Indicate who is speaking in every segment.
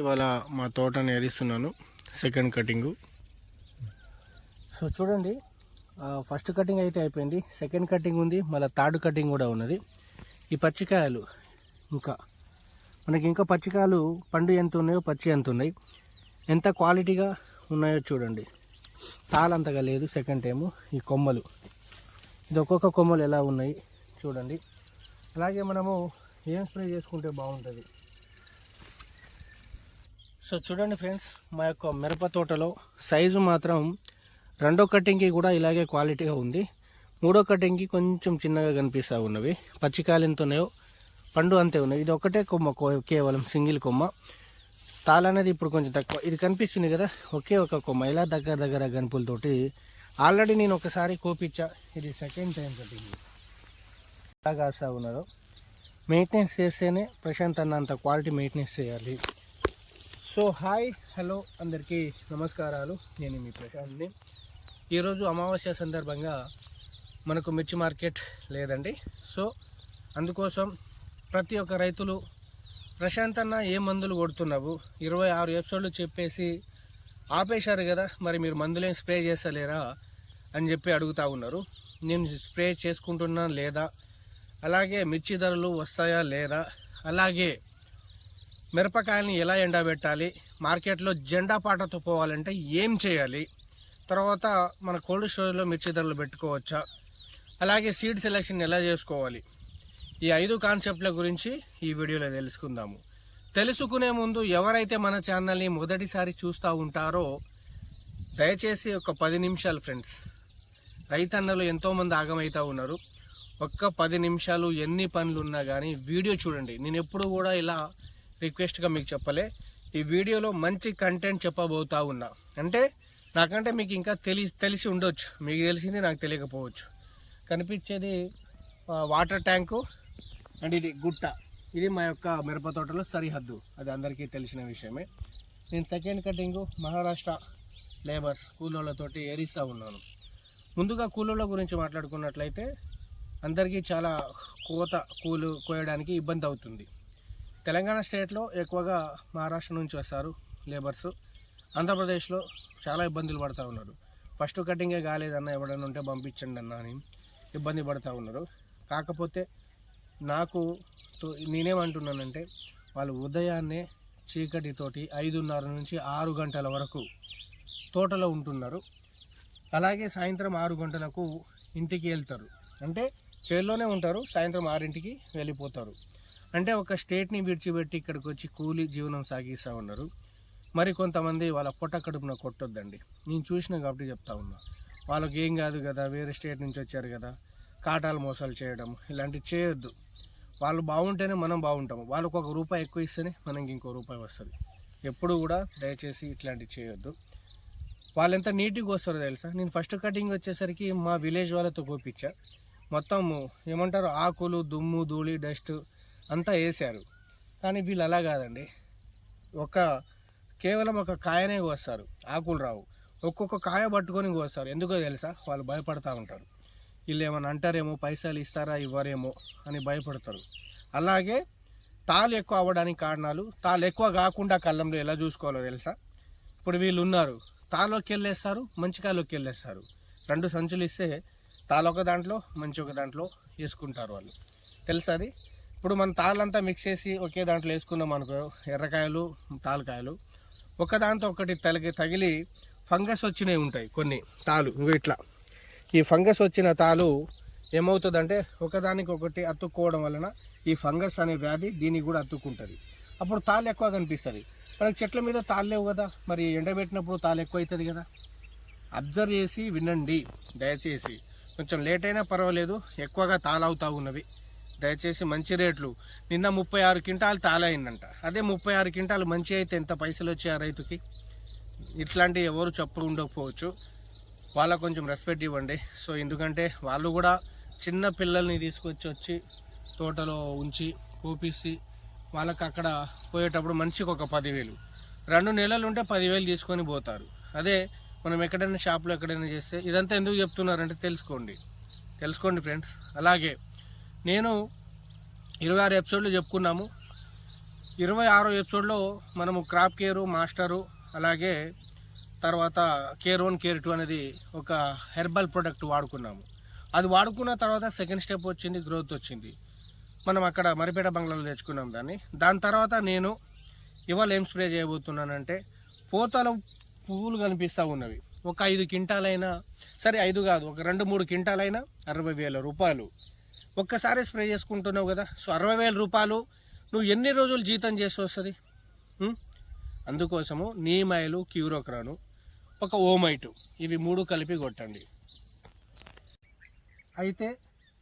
Speaker 1: ఇవాళ మా తోటని ఎరిస్తున్నాను సెకండ్ కటింగు సో చూడండి ఫస్ట్ కటింగ్ అయితే అయిపోయింది సెకండ్ కటింగ్ ఉంది మళ్ళీ థర్డ్ కటింగ్ కూడా ఉన్నది. ఈ పచ్చికాయలు ఇంకా మనకి ఇంకా పచ్చికాయలు పండు ఎంత ఉన్నాయో పచ్చి ఎంత ఉన్నాయి ఎంత క్వాలిటీగా ఉన్నాయో చూడండి. తాళంతగా లేదు సెకండ్ టైము ఈ కొమ్మలు. ఇది ఒక్కొక్క కొమ్మలు ఎలా ఉన్నాయి చూడండి. అలాగే మనము ఏం స్ప్రే చేసుకుంటే బాగుంటుంది? సో చూడండి ఫ్రెండ్స్ మా యొక్క మిరప తోటలో సైజు మాత్రం రెండో కటింగ్కి కూడా ఇలాగే క్వాలిటీగా ఉంది. మూడో కటింగ్కి కొంచెం చిన్నగా కనిపిస్తూ ఉన్నవి. పచ్చికాయలంతోనేవో ఉన్నాయో పండు అంతే ఉన్నాయి. ఇది ఒకటే కొమ్మ కేవలం సింగిల్ కొమ్మ. తాళ అనేది ఇప్పుడు కొంచెం తక్కువ. ఇది కనిపిస్తుంది కదా ఒకే ఒక కొమ్మ. ఇలా దగ్గర దగ్గర గనుపులతోటి ఆల్రెడీ నేను ఒకసారి కోపించా ఇది సెకండ్ టైం కటింగ్. ఎలా కాస్తా ఉన్నారు. మెయింటెనెన్స్ చేస్తేనే ప్రశాంత్ అన్న అంత క్వాలిటీ మెయింటెనెన్స్ చేయాలి. సో హాయ్ హలో అందరికీ నమస్కారాలు. నేను మీ ప్రశాంత్ని. ఈరోజు అమావాస్య సందర్భంగా మనకు మిర్చి మార్కెట్ లేదండి. సో అందుకోసం ప్రతి ఒక్క రైతులు ప్రశాంత్ అన్న ఏ మందులు కొడుతున్నావు? ఇరవై ఆరు ఎపిసోడ్లు చెప్పేసి ఆపేశారు కదా మరి మీరు మందులేం స్ప్రే చేస్తలేరా? అని చెప్పి అడుగుతూ ఉన్నారు. నేను స్ప్రే చేసుకుంటున్నా లేదా? అలాగే మిర్చి ధరలు వస్తాయా లేదా? అలాగే మిరపకాయలని ఎలా ఎండబెట్టాలి? మార్కెట్లో జెండా పాటతో పోవాలంటే ఏం చేయాలి? తర్వాత మన కోల్డ్ స్టోరేజ్లో మిర్చి ధరలు పెట్టుకోవచ్చా? అలాగే సీడ్ సెలెక్షన్ ఎలా చేసుకోవాలి? ఈ ఐదు కాన్సెప్ట్ల గురించి ఈ వీడియోలో తెలుసుకుందాము. తెలుసుకునే ముందు ఎవరైతే మన ఛానల్ని మొదటిసారి చూస్తూ ఉంటారో దయచేసి ఒక పది నిమిషాలు ఫ్రెండ్స్. రైతన్నలు ఎంతోమంది ఆగమవుతూ ఉన్నారు. ఒక్క పది నిమిషాలు ఎన్ని పనులు ఉన్నా కానీ వీడియో చూడండి. నేను ఎప్పుడు కూడా ఇలా రిక్వెస్ట్గా మీకు చెప్పలే. ఈ వీడియోలో మంచి కంటెంట్ చెప్పబోతా ఉన్నా. అంటే నాకంటే మీకు ఇంకా తెలిసి తెలిసి ఉండొచ్చు. మీకు తెలిసింది నాకు తెలియకపోవచ్చు. కనిపించేది వాటర్ ట్యాంకు అండ్ ఇది గుట్ట. ఇది మా యొక్క మిరప తోటలో సరిహద్దు. అది అందరికీ తెలిసిన విషయమే. నేను సెకండ్ కటింగు మహారాష్ట్ర లేబర్స్ కూలోళ్ళతోటి ఏరిస్తూ ఉన్నాను. ముందుగా కూలోళ్ళ గురించి మాట్లాడుకున్నట్లయితే అందరికీ చాలా కోత కూలు కోయడానికి ఇబ్బంది అవుతుంది. తెలంగాణ స్టేట్లో ఎక్కువగా మహారాష్ట్ర నుంచి వస్తారు లేబర్స్. ఆంధ్రప్రదేశ్లో చాలా ఇబ్బందులు పడుతూ ఉన్నారు. ఫస్ట్ కటింగే కాలేదన్న ఎవడన్నా ఉంటే పంపించండి అన్న అని ఇబ్బంది పడుతూ ఉన్నారు. కాకపోతే నాకు తో- నేనేమంటున్నానంటే వాళ్ళు ఉదయాన్నే చీకటితోటి ఐదున్నర నుంచి ఆరు గంటల వరకు తోటలో ఉంటున్నారు. అలాగే సాయంత్రం ఆరు గంటలకు ఇంటికి వెళ్తారు. అంటే చేల్లోనే ఉంటారు సాయంత్రం ఆరింటికి వెళ్ళిపోతారు. అంటే ఒక స్టేట్ని విడిచిపెట్టి ఇక్కడికి వచ్చి కూలి జీవనం సాగిస్తూ ఉన్నారు. మరి కొంతమంది వాళ్ళ పొట్ట కడుపున కొట్టొద్దండి. నేను చూసిన కాబట్టి చెప్తా ఉన్నా. వాళ్ళకి ఏం కాదు కదా వేరే స్టేట్ నుంచి వచ్చారు కదా కాటాలు మోసాలు చేయడం ఇలాంటివి చేయొద్దు. వాళ్ళు బాగుంటేనే మనం బాగుంటాము. వాళ్ళకు ఒక రూపాయి ఎక్కువ ఇస్తేనే మనకి ఇంకో రూపాయి వస్తుంది. ఎప్పుడు కూడా దయచేసి ఇట్లాంటివి చేయొద్దు. వాళ్ళు ఎంత నీట్గా వస్తారో తెలుసా? నేను ఫస్ట్ కటింగ్ వచ్చేసరికి మా విలేజ్ వాళ్ళతో కోపించా. మొత్తం ఏమంటారు? ఆకులు దుమ్ము ధూళి డస్ట్ అంతా వేసారు కానీ వీళ్ళు అలా కాదండి. ఒక కేవలం ఒక కాయనే కోస్తారు. ఆకులు రావు. ఒక్కొక్క కాయ పట్టుకొని కోస్తారు. ఎందుకో తెలుసా? వాళ్ళు భయపడతా ఉంటారు. వీళ్ళు ఏమైనా అంటారేమో? పైసలు ఇస్తారా? ఇవ్వరేమో? అని భయపడతారు. అలాగే తాలు ఎక్కువ అవ్వడానికి కారణాలు తాలు ఎక్కువ కాకుండా కళ్ళంలో ఎలా చూసుకోవాలో తెలుసా? ఇప్పుడు వీళ్ళు ఉన్నారు. తాలోకి వెళ్ళేస్తారు మంచి కాయలోకి వెళ్ళేస్తారు. రెండు సంచులు ఇస్తే తాలొక దాంట్లో మంచి ఒక దాంట్లో వేసుకుంటారు వాళ్ళు. తెలుసా అది? ఇప్పుడు మన తాళ్ళంతా మిక్స్ చేసి ఒకే దాంట్లో వేసుకున్నాం అనుకో ఎర్రకాయలు తాళకాయలు ఒకదాంతో ఒకటి తలకి తగిలి ఫంగస్ వచ్చినవి ఉంటాయి కొన్ని తాలు ఇంకో ఇట్లా. ఈ ఫంగస్ వచ్చిన తాలు ఏమవుతుందంటే ఒకదానికి ఒకటి అతుక్కోవడం వలన ఈ ఫంగస్ అనే వ్యాధి దీనికి కూడా అతుక్కుంటుంది. అప్పుడు తాళ్ళు ఎక్కువ కనిపిస్తుంది. మనకి చెట్ల మీద తాళ్ళు లేవు కదా మరి ఎండబెట్టినప్పుడు తాళ్ళు ఎక్కువ అవుతుంది కదా. అబ్జర్వ్ చేసి వినండి దయచేసి. కొంచెం లేట్ అయినా పర్వాలేదు ఎక్కువగా తాళవుతూ ఉన్నవి. దయచేసి మంచి రేట్లు. నిన్న ముప్పై ఆరు క్వింటాలు తాళయిందంట అదే ముప్పై ఆరు క్వింటాలు మంచి అయితే ఎంత పైసలు వచ్చాయి ఆ రైతుకి? ఇట్లాంటివి ఎవరు చెప్పు ఉండకపోవచ్చు. వాళ్ళకు కొంచెం రెస్పెక్ట్ ఇవ్వండి. సో ఎందుకంటే వాళ్ళు కూడా చిన్న పిల్లల్ని తీసుకొచ్చి వచ్చి తోటలో ఉంచి కోపిసి వాళ్ళకి అక్కడ పోయేటప్పుడు మనిషికి ఒక పదివేలు. రెండు నెలలు ఉంటే పదివేలు తీసుకొని పోతారు. అదే మనం ఎక్కడైనా షాప్లో ఎక్కడైనా చేస్తే ఇదంతా ఎందుకు చెప్తున్నారంటే తెలుసుకోండి. తెలుసుకోండి ఫ్రెండ్స్. అలాగే నేను ఇరవై ఆరు ఎపిసోడ్లు చెప్పుకున్నాము. ఇరవై ఆరో ఎపిసోడ్లో మనము క్రాప్ కేరు మాస్టరు అలాగే తర్వాత కేర్ వన్ కేర్ టూ అనేది ఒక హెర్బల్ ప్రొడక్ట్ వాడుకున్నాము. అది వాడుకున్న తర్వాత సెకండ్ స్టెప్ వచ్చింది గ్రోత్ వచ్చింది. మనం అక్కడ మరిపేట బంగ్లాలో తెచ్చుకున్నాం దాన్ని. దాని తర్వాత నేను ఇవాళ ఏం స్ప్రే చేయబోతున్నానంటే పోతల పువ్వులు కనిపిస్తూ ఉన్నవి. ఒక ఐదు క్వింటాలైనా సరే ఐదు కాదు ఒక రెండు మూడు క్వింటాలైనా అరవై వేల రూపాయలు. ఒక్కసారి స్ప్రే చేసుకుంటున్నావు కదా. సో అరవై వేల రూపాయలు నువ్వు ఎన్ని రోజులు జీతం చేసి వస్తుంది? అందుకోసము నీమాయిలు క్యూరోక్రాను ఒక ఓమైటు ఇవి మూడు కలిపి కొట్టండి. అయితే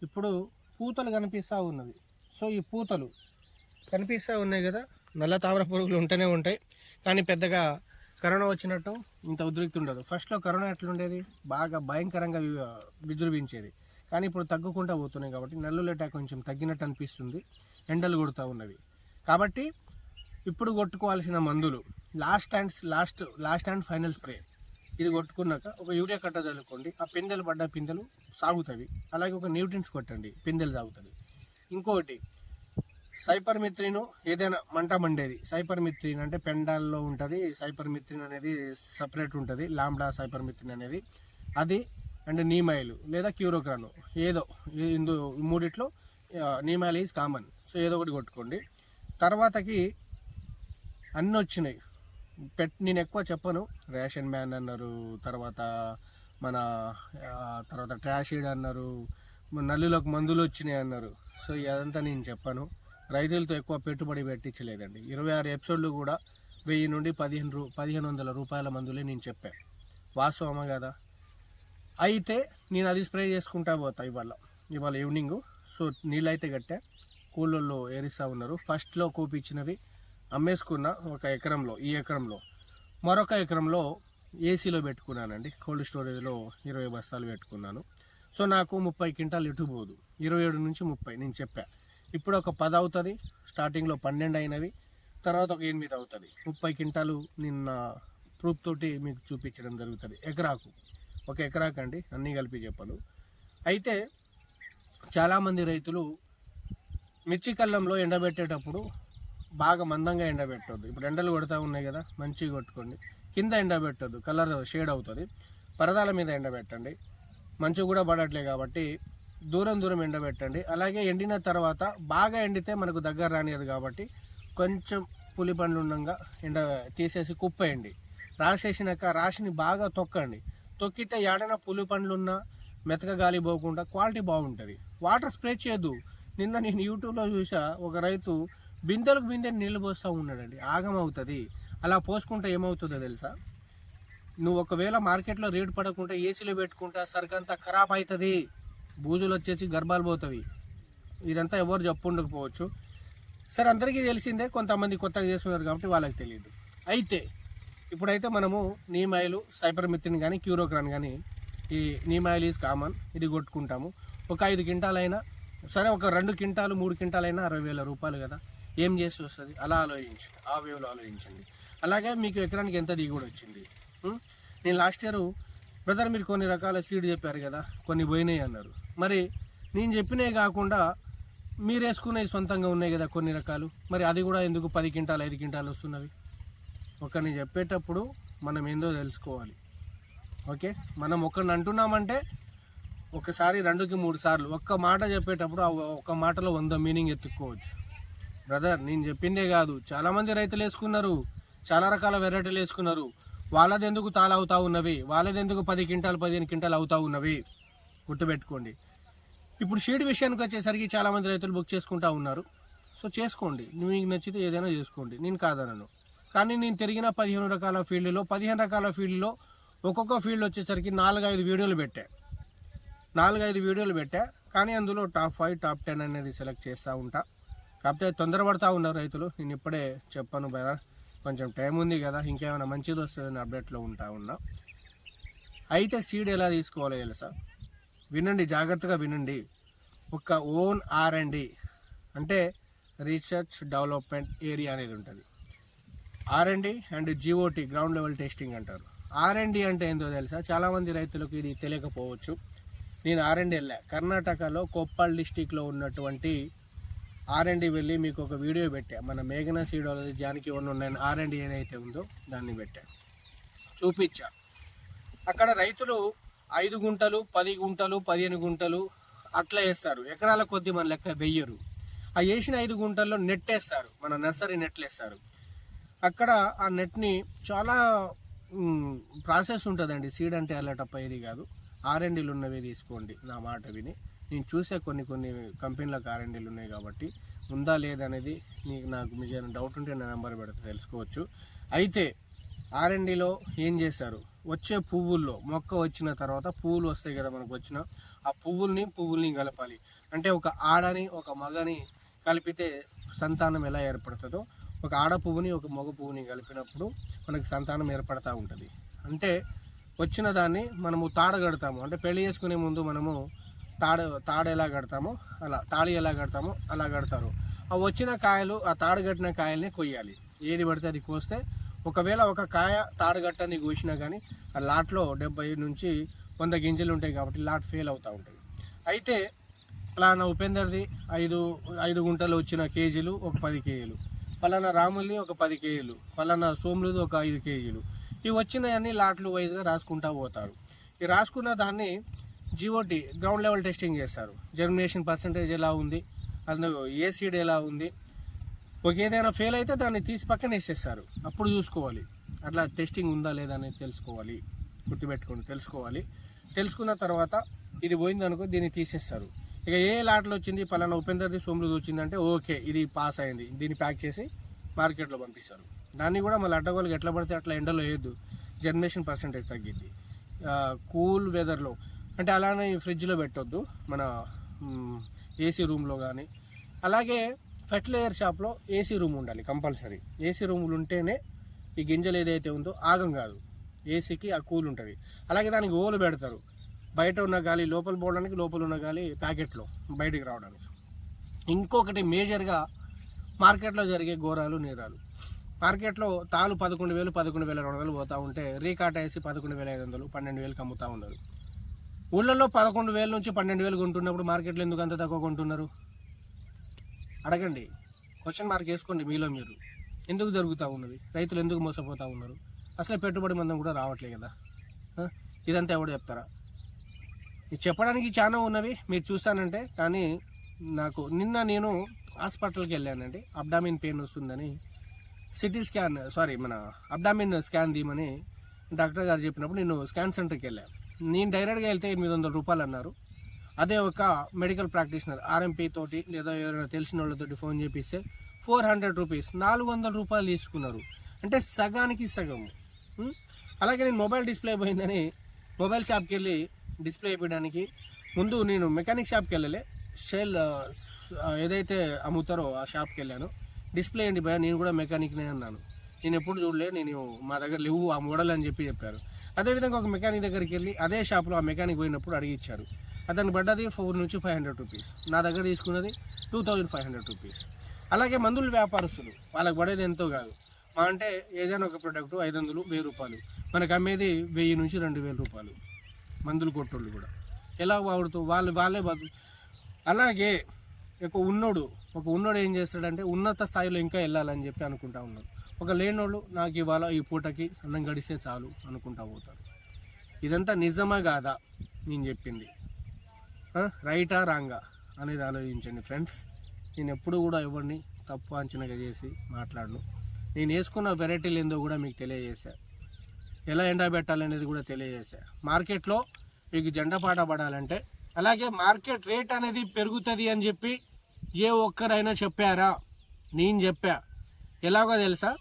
Speaker 1: ఇప్పుడు పూతలు కనిపిస్తూ ఉన్నది సో ఈ పూతలు కనిపిస్తూ ఉన్నాయి కదా. నల్ల తామర పురుగులు ఉంటూనే ఉంటాయి. కానీ పెద్దగా కరోనా వచ్చినట్టు ఇంత ఉద్రిక్తి ఉండదు. ఫస్ట్లో కరోనా ఎట్లుండేది? బాగా భయంకరంగా విజృంభించేది. కానీ ఇప్పుడు తగ్గుకుంటూ పోతున్నాయి కాబట్టి నల్లుల అటాక్ కొంచెం తగ్గినట్టు అనిపిస్తుంది. ఎండలు కొడుతూ ఉన్నవి. కాబట్టి ఇప్పుడు కొట్టుకోవాల్సిన మందులు last and last last and final spray ఇది కొట్టుకున్నాక ఒక యూరియా కట్ట చల్లుకోండి. ఆ పిందెలు పడ్డ పిందెలు సాగుతాయి. అలాగే ఒక న్యూట్రిన్స్ కొట్టండి. పిందెలు సాగుతుంది ఇంకొకటి సైపర్ మిత్రిను ఏదైనా మంట మండేది. సైపర్ మిత్రిన్ అంటే పెండాల్లో ఉంటుంది. సైపర్ మిత్రిన్ అనేది సపరేట్ ఉంటుంది. లాంబ్డా సైపర్ మిత్రిన్ అనేది. అది అండ్ నీమాయిల్ లేదా క్యూరోక్రాను ఏదో ఇందు మూడిట్లో నీమాయిల్ ఈజ్ కామన్. సో ఏదో ఒకటి కొట్టుకోండి. తర్వాతకి అన్నీ వచ్చినాయి. పెట్ నేను ఎక్కువ చెప్పను. రేషన్ మ్యాన్ అన్నారు తర్వాత మన తర్వాత ట్రాషిడ్ అన్నారు నల్లులకు మందులు వచ్చినాయి అన్నారు. సో ఇదంతా నేను చెప్పను. రైతులతో ఎక్కువ పెట్టుబడి పెట్టించలేదండి. ఇరవై ఆరు ఎపిసోడ్లు కూడా వెయ్యి నుండి పదిహేను రూ పదిహేను వందల రూపాయల మందులే నేను చెప్పాను వాస్తవమా కదా? అయితే నేను అది స్ప్రే చేసుకుంటా పోతా ఇవాళ ఇవాళ ఈవినింగ్ సో నీళ్ళైతే కట్టా కూలర్లో ఏరిస్తూ ఉన్నారు. ఫస్ట్లో కూపించినవి అమ్మేసుకున్న ఒక ఎకరంలో ఈ ఎకరంలో. మరొక ఎకరంలో ఏసీలో పెట్టుకున్నానండి. కోల్డ్ స్టోరేజ్లో ఇరవై బస్తాలు పెట్టుకున్నాను. సో నాకు ముప్పై క్వింటాలు ఇటు పోదు. ఇరవై ఏడు నుంచి ముప్పై నేను చెప్పా. ఇప్పుడు ఒక పది అవుతుంది స్టార్టింగ్లో పన్నెండు అయినవి తర్వాత ఒక ఎనిమిది అవుతుంది. ముప్పై క్వింటాలు నిన్న ప్రూఫ్ తోటి మీకు చూపించడం జరుగుతుంది. ఎకరాకు. ఒక ఎకరాకు అండి అన్నీ కలిపి చెప్పలు అయితే చాలామంది రైతులు మిర్చి కళ్ళంలో ఎండబెట్టేటప్పుడు బాగా మందంగా ఎండబెట్టొద్దు. ఇప్పుడు ఎండలు కొడతా ఉన్నాయి కదా మంచిగా కొట్టుకోండి. కింద ఎండబెట్టొద్దు కలర్ షేడ్ అవుతుంది. పరదాల మీద ఎండబెట్టండి. మంచు కూడా పడట్లే కాబట్టి దూరం దూరం ఎండబెట్టండి. అలాగే ఎండిన తర్వాత బాగా ఎండితే మనకు దగ్గర రానియదు కాబట్టి కొంచెం పులి పండ్లు ఉండగా ఎండ తీసేసి కుప్పేయండి. రాసేసినాక రాశిని బాగా తొక్కండి. తొక్కితే ఏడైనా పులి పండ్లు ఉన్నా మెతక గాలి పోకుండా క్వాలిటీ బాగుంటుంది. వాటర్ స్ప్రే చేయదు నిన్న నేను యూట్యూబ్లో చూసా ఒక రైతు బిందెలకు బిందె నీళ్ళు పోస్తూ ఉన్నాడండి. ఆగం అవుతుంది. అలా పోసుకుంటే ఏమవుతుందో తెలుసా? నువ్వు ఒకవేళ మార్కెట్లో రేటు పడకుండా ఏసీలో పెట్టుకుంటా సరికంతా ఖరాబ్ అవుతుంది బూజులు వచ్చేసి గర్భాలు పోతాయి ఇదంతా ఎవరు చెప్పు ఉండకపోవచ్చు సరే అందరికీ తెలిసిందే కొంతమంది కొత్తగా చేస్తున్నారు కాబట్టి వాళ్ళకి తెలియదు. అయితే ఇప్పుడైతే మనము నీమాయిలు సైపర్ మిత్రిన్ కానీ క్యూరోక్రాన్ కానీ ఈ నీమాయిల్ ఈజ్ కామన్ ఇది కొట్టుకుంటాము. ఒక ఐదు క్వింటాలైనా సరే ఒక రెండు క్వింటాలు మూడు క్వింటాలైనా అరవై వేల రూపాయలు కదా. ఏం చేసి వస్తుంది? అలా ఆలోచించండి ఆ వేవ్లో ఆలోచించండి. అలాగే మీకు ఎకరానికి ఎంత దిగుబడి వచ్చింది? నేను లాస్ట్ ఇయర్ బ్రదర్ మీరు కొన్ని రకాల సీడ్ చెప్పారు కదా కొన్ని పోయినాయి అన్నారు. మరి నేను చెప్పినవి కాకుండా మీరు వేసుకునేవి సొంతంగా ఉన్నాయి కదా కొన్ని రకాలు? మరి అది కూడా ఎందుకు పది క్వింటాలు ఐదు క్వింటాలు వస్తున్నవి? ఒకరిని చెప్పేటప్పుడు మనం ఏందో తెలుసుకోవాలి. ఓకే? మనం ఒకరిని అంటున్నామంటే ఒకసారి రెండుకి మూడు సార్లు ఒక్క మాట చెప్పేటప్పుడు ఒక మాటలో వంద మీనింగ్ ఎత్తుక్కోవచ్చు. బ్రదర్ నేను చెప్పిందే కాదు. చాలామంది రైతులు వేసుకున్నారు. చాలా రకాల వెరైటీలు వేసుకున్నారు. వాళ్ళది ఎందుకు తాళ అవుతా ఉన్నవి? వాళ్ళది ఎందుకు పది క్వింటాలు పదిహేను క్వింటాలు అవుతా ఉన్నవి? గుర్తుపెట్టుకోండి. ఇప్పుడు షీడ్ విషయానికి వచ్చేసరికి చాలామంది రైతులు బుక్ చేసుకుంటా ఉన్నారు. సో చేసుకోండి. మీకు నచ్చితే ఏదైనా చేసుకోండి. నేను కాదనను. కానీ నేను తిరిగిన పదిహేను రకాల ఫీల్డ్లో పదిహేను రకాల ఫీల్డ్లో ఒక్కొక్క ఫీల్డ్ వచ్చేసరికి నాలుగైదు వీడియోలు పెట్టా. నాలుగైదు వీడియోలు పెట్టా కానీ అందులో టాప్ ఫైవ్ టాప్ టెన్ అనేది సెలెక్ట్ చేస్తూ ఉంటా. కాకపోతే తొందరపడతా ఉన్నారు రైతులు. నేను ఇప్పుడే చెప్పాను కదా కొంచెం టైం ఉంది కదా ఇంకేమైనా మంచిది వస్తుందని అప్డేట్లో ఉంటా ఉన్నా. అయితే సీడ్ ఎలా తీసుకోవాలో తెలుసా? వినండి జాగ్రత్తగా వినండి. ఒక ఓన్ ఆర్ అండ్ డి అంటే రీసెర్చ్ డెవలప్మెంట్ ఏరియా అనేది ఉంటుంది. R and D and GOT ground level testing అంటారు. ఆర్ అండ్ అంటే ఏందో తెలుసా? చాలామంది రైతులకు ఇది తెలియకపోవచ్చు. నేను ఆర్ అండ్ వెళ్ళా. కర్ణాటకలో కొప్పల్ డిస్టిక్లో ఉన్నటువంటి ఆర్ అండ్ వెళ్ళి మీకు ఒక వీడియో పెట్టా. మన మేఘనా సీడోలజీ జానికి వన్ ఉన్నాయి ఆర్ అండ్ ఏదైతే ఉందో దాన్ని పెట్టా. చూపించా. అక్కడ రైతులు ఐదు గుంటలు పది గుంటలు పదిహేను గుంటలు అట్లా వేస్తారు. ఎకరాల కొద్ది మన లెక్క వెయ్యరు. ఆ వేసిన ఐదు గుంటల్లో నెట్ వేస్తారు మన నర్సరీ నెట్లు వేస్తారు అక్కడ ఆ నెట్ని చాలా ప్రాసెస్ ఉంటుందండి. సీడ్ అంటే వెళ్ళటప్ప ఏది కాదు. ఆర్ఎండీలు ఉన్నవి తీసుకోండి. నా మాట విని. నేను చూసే కొన్ని కొన్ని కంపెనీలకు ఆర్ఎండీలు ఉన్నాయి కాబట్టి ఉందా లేదనేది నీకు నాకు మీకు ఏమైనా డౌట్ ఉంటే నా నెంబర్ పెడితే తెలుసుకోవచ్చు. అయితే ఆర్ఎండీలో ఏం చేశారు? వచ్చే పువ్వుల్లో మొక్క వచ్చిన తర్వాత పువ్వులు వస్తాయి కదా మనకు వచ్చిన ఆ పువ్వుల్ని పువ్వుల్ని కలపాలి. అంటే ఒక ఆడని ఒక మగని కలిపితే సంతానం ఎలా ఏర్పడుతుందో ఒక ఆడ పువ్వుని ఒక మగ పువ్వుని కలిపినప్పుడు మనకు సంతానం ఏర్పడతా ఉంటుంది. అంటే వచ్చిన దాన్ని మనము తాడ కడతాము. అంటే పెళ్ళి చేసుకునే ముందు మనము తాడ తాడు ఎలా కడతామో అలా తాళి ఎలా కడతామో అలా కడతారు. ఆ వచ్చిన కాయలు ఆ తాడు కట్టిన కాయల్ని కొయ్యాలి. ఏది పడితే అది కోస్తే ఒకవేళ ఒక కాయ తాడు కట్టని కోసినా కానీ ఆ లాట్లో డెబ్బై నుంచి వంద గింజలు ఉంటాయి కాబట్టి లాట్ ఫెయిల్ అవుతూ ఉంటాయి. అయితే పలానా ఉపేందర్ది ఐదు ఐదు గుంటలు వచ్చిన కేజీలు ఒక పది కేజీలు. పలానా రాములది ఒక పది కేజీలు పలానా సోములది ఒక ఐదు కేజీలు. ఇవి వచ్చినాయన్నీ లాట్లు వైజ్గా రాసుకుంటా పోతారు. ఈ రాసుకున్న దాన్ని జిఓటి గ్రౌండ్ లెవెల్ టెస్టింగ్ చేస్తారు. జర్మినేషన్ పర్సంటేజ్ ఎలా ఉంది? అందులో ఏ సీడ్ ఎలా ఉంది? ఒక ఏదైనా ఫెయిల్ అయితే దాన్ని తీసి పక్కన వేసేస్తారు. అప్పుడు చూసుకోవాలి. అట్లా టెస్టింగ్ ఉందా లేదా అనేది తెలుసుకోవాలి. గుర్తుపెట్టుకోండి తెలుసుకోవాలి. తెలుసుకున్న తర్వాత ఇది పోయిందనుకో దీన్ని తీసేస్తారు. ఇక ఏ లాట్లో వచ్చింది? పలానా ఉపేందర్ది సోములది వచ్చిందంటే ఓకే ఇది పాస్ అయింది. దీన్ని ప్యాక్ చేసి మార్కెట్లో పంపిస్తారు. దాన్ని కూడా మళ్ళీ అడ్డగోళ్ళకి ఎట్లా పడితే అట్లా ఎండలో వేయద్దు. జర్మినేషన్ పర్సంటేజ్ తగ్గిద్ది. కూల్ వెదర్లో అంటే అలానే ఫ్రిడ్జ్లో పెట్టొద్దు. మన ఏసీ రూమ్లో కానీ. అలాగే ఫెర్టిలైజర్ షాప్లో ఏసీ రూమ్ ఉండాలి కంపల్సరీ. ఏసీ రూములు ఉంటేనే ఈ గింజలు ఏదైతే ఉందో ఆగం కాదు. ఏసీకి ఆ కూల్ ఉంటుంది. అలాగే దానికి ఓలు పెడతారు. బయట ఉన్న గాలి లోపల పోవడానికి లోపల ఉన్న గాలి ప్యాకెట్లో బయటికి రావడానికి. ఇంకొకటి మేజర్గా మార్కెట్లో జరిగే ఘోరాలు నేరాలు. మార్కెట్లో తాలు పదకొండు వేలు పదకొండు వేల రెండు వందలు పోతూ ఉంటే రీకాట్ వేసి పదకొండు వేల ఐదు వందలు పన్నెండు వేలకు అమ్ముతూ ఉన్నారు. ఊళ్ళల్లో పదకొండు వేల నుంచి పన్నెండు వేలు కొంటున్నప్పుడు మార్కెట్లో ఎందుకు అంత తక్కువ కొంటున్నారు? అడగండి. క్వశ్చన్ మార్క్ వేసుకోండి మీలో మీరు. ఎందుకు జరుగుతూ ఉన్నది? రైతులు ఎందుకు మోసపోతూ ఉన్నారు? అసలు పెట్టుబడి మందం కూడా రావట్లేదు కదా. ఇదంతా ఎవడు చెప్తారా? చెప్పడానికి చాలా ఉన్నవి మీరు చూస్తానంటే. కానీ నాకు నిన్న నేను హాస్పిటల్కి వెళ్ళానండి. అబ్డామిన్ పెయిన్ వస్తుందని సిటీ స్కాన్ సారీ మన అబ్డామిన్ స్కాన్ తీయమని డాక్టర్ గారు చెప్పినప్పుడు నేను స్కాన్ సెంటర్కి వెళ్ళాను నేను డైరెక్ట్గా వెళ్తే ఎనిమిది వందల రూపాయలు అన్నారు. అదే ఒక మెడికల్ ప్రాక్టీషనర్ ఆర్ఎంపీ తోటి లేదా ఎవరైనా తెలిసిన వాళ్ళతోటి ఫోన్ చేపిస్తే ఫోర్ హండ్రెడ్ రూపీస్ నాలుగు వందల రూపాయలు తీసుకున్నారు. అంటే సగానికి సగం. అలాగే నేను మొబైల్ డిస్ప్లే పోయిందని మొబైల్ షాప్కి వెళ్ళి డిస్ప్లే వేయడానికి ముందు నేను మెకానిక్ షాప్కి వెళ్ళలే. సేల్ ఏదైతే అమ్ముతారో ఆ షాప్కి వెళ్ళాను. డిస్ప్లే అండి భయ నేను కూడా మెకానిక్నే అన్నాను. నేను ఎప్పుడు చూడలే నేను మా దగ్గర లేవు ఆ మోడల్ అని చెప్పి చెప్పారు. అదేవిధంగా ఒక మెకానిక్ దగ్గరికి వెళ్ళి అదే షాప్లో ఆ మెకానిక్ పోయినప్పుడు అడిగిచ్చారు. అతను పడ్డది ఫోర్ నుంచి ఫైవ్ హండ్రెడ్ రూపీస్. నా దగ్గర తీసుకున్నది two thousand five hundred rupees. అలాగే మందులు వ్యాపారస్తులు వాళ్ళకి పడేది ఎంతో కాదు. మా అంటే ఏదైనా ఒక ప్రొడక్ట్ ఐదు వందలు వెయ్యి రూపాయలు. మనకు అమ్మేది వెయ్యి నుంచి రెండు వేల రూపాయలు. మందులు కొట్టోళ్ళు కూడా. ఎలా వాడుతూ వాళ్ళు వాళ్ళే బతు అలాగే ఒక ఉన్నోడు ఒక ఉన్నోడు ఏం చేస్తాడంటే ఉన్నత స్థాయిలో ఇంకా వెళ్ళాలని చెప్పి అనుకుంటా ఉన్నాడు. ఒక లేనోళ్ళు నాకు ఇవాళ ఈ పూటకి అన్నం గడిస్తే చాలు అనుకుంటా పోతారు. ఇదంతా నిజమా కాదా నేను చెప్పింది. రైటా రాంగా అనేది ఆలోచించండి ఫ్రెండ్స్. నేను ఎప్పుడు కూడా ఎవరిని తప్పు అంచనాగా చేసి మాట్లాడను. నేను వేసుకున్న వెరైటీలు ఏందో కూడా మీకు తెలియజేశాను ఎలా ఎండబెట్టాలనేది కూడా తెలియజేశా. మార్కెట్లో మీకు జెండా పాట పడాలంటే అలాగే మార్కెట్ రేట్ అనేది పెరుగుతుంది అని చెప్పి ఏ ఒక్కరైనా చెప్పారా? నేను చెప్పా. ఎలాగో తెలుసా?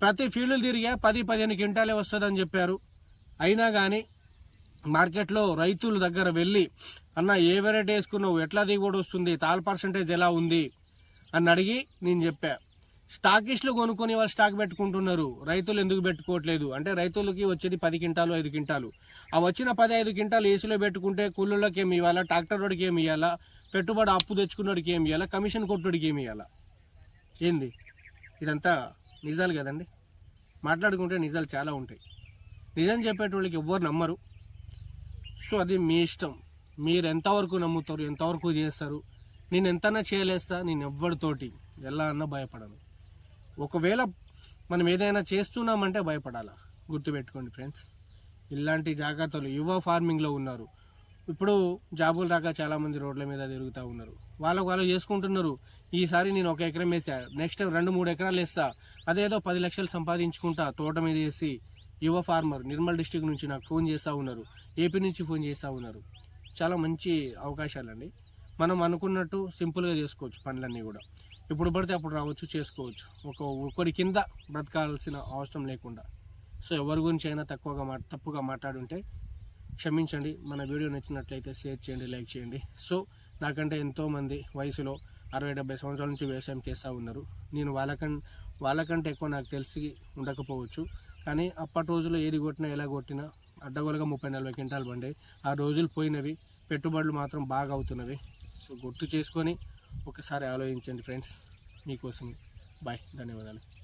Speaker 1: ప్రతి ఫీల్డ్ తిరిగా పది పదిహేను క్వింటాలే వస్తుందని చెప్పారు. అయినా కానీ మార్కెట్లో రైతుల దగ్గర వెళ్ళి అన్న ఏ వెరైటీ వేసుకున్నావు? ఎట్లా దిగుబడి వస్తుంది? తాల్ పర్సంటేజ్ ఎలా ఉంది? అని అడిగి నేను చెప్పా. స్టాకిస్టులు కొనుక్కొని వాళ్ళు స్టాక్ పెట్టుకుంటున్నారు. రైతులు ఎందుకు పెట్టుకోవట్లేదు? అంటే రైతులకి వచ్చేది పది క్వింటాలు ఐదు క్వింటాలు. ఆ వచ్చిన పది ఐదు క్వింటాలు ఏసీలో పెట్టుకుంటే కూలీళ్ళకి ఏమి ఇవ్వాలా? ట్రాక్టర్ వాడికి ఏమి ఇవ్వాలా? పెట్టుబడి అప్పు తెచ్చుకున్నోడికి ఏమి ఇవ్వాలా? కమిషన్ కొట్టుడికి ఏమి ఇవ్వాలా? ఏంది? ఇదంతా నిజాలు కదండి? మాట్లాడుకుంటే నిజాలు చాలా ఉంటాయి. నిజం చెప్పేటోళ్ళకి ఎవ్వరు నమ్మరు. సో అది మీ ఇష్టం. మీరు ఎంతవరకు నమ్ముతారు? ఎంతవరకు చేస్తారు? నేను ఎంతైనా చేయలేస్తా? నేను ఎవ్వరితోటి? ఎలా అన్నా భయపడను. ఒకవేళ మనం ఏదైనా చేస్తున్నామంటే భయపడాలా? గుర్తుపెట్టుకోండి ఫ్రెండ్స్. ఇలాంటి జాగ్రత్తలు యువ ఫార్మింగ్లో ఉన్నారు. ఇప్పుడు జాబులు రాక చాలామంది రోడ్ల మీద తిరుగుతూ ఉన్నారు. వాళ్ళకు వాళ్ళు చేసుకుంటున్నారు. ఈసారి నేను ఒక ఎకరం వేసా. నెక్స్ట్ రెండు మూడు ఎకరాలు వేస్తా. అదేదో పది లక్షలు సంపాదించుకుంటా తోట మీద వేసి యువ ఫార్మర్ నిర్మల్ డిస్టిక్ నుంచి నాకు ఫోన్ చేస్తూ ఉన్నారు. ఏపీ నుంచి ఫోన్ చేస్తూ ఉన్నారు. చాలా మంచి అవకాశాలండి. మనం అనుకున్నట్టు సింపుల్గా చేసుకోవచ్చు పనులన్నీ కూడా. ఇప్పుడు పడితే అప్పుడు రావచ్చు చేసుకోవచ్చు. ఒక ఒకరి కింద బ్రతకాల్సిన అవసరం లేకుండా. సో ఎవరి గురించి అయినా తక్కువగా మా తప్పుగా మాట్లాడుంటే క్షమించండి. మన వీడియో నచ్చినట్లయితే షేర్ చేయండి లైక్ చేయండి. సో నాకంటే ఎంతోమంది వయసులో అరవై డెబ్బై సంవత్సరాల నుంచి వ్యవసాయం చేస్తూ ఉన్నారు. నేను వాళ్ళకం వాళ్ళకంటే ఎక్కువ నాకు తెలిసి ఉండకపోవచ్చు. కానీ అప్పటి రోజుల్లో ఏది కొట్టినా ఎలా కొట్టినా అడ్డగోలుగా ముప్పై నలభై క్వింటాలు పండే ఆ రోజులు పోయినవి. పెట్టుబడులు మాత్రం బాగా అవుతున్నవి. సో గుర్తు చేసుకొని ఒకసారి ఆలోచించండి ఫ్రెండ్స్. మీకోసం. బాయ్. ధన్యవాదాలు.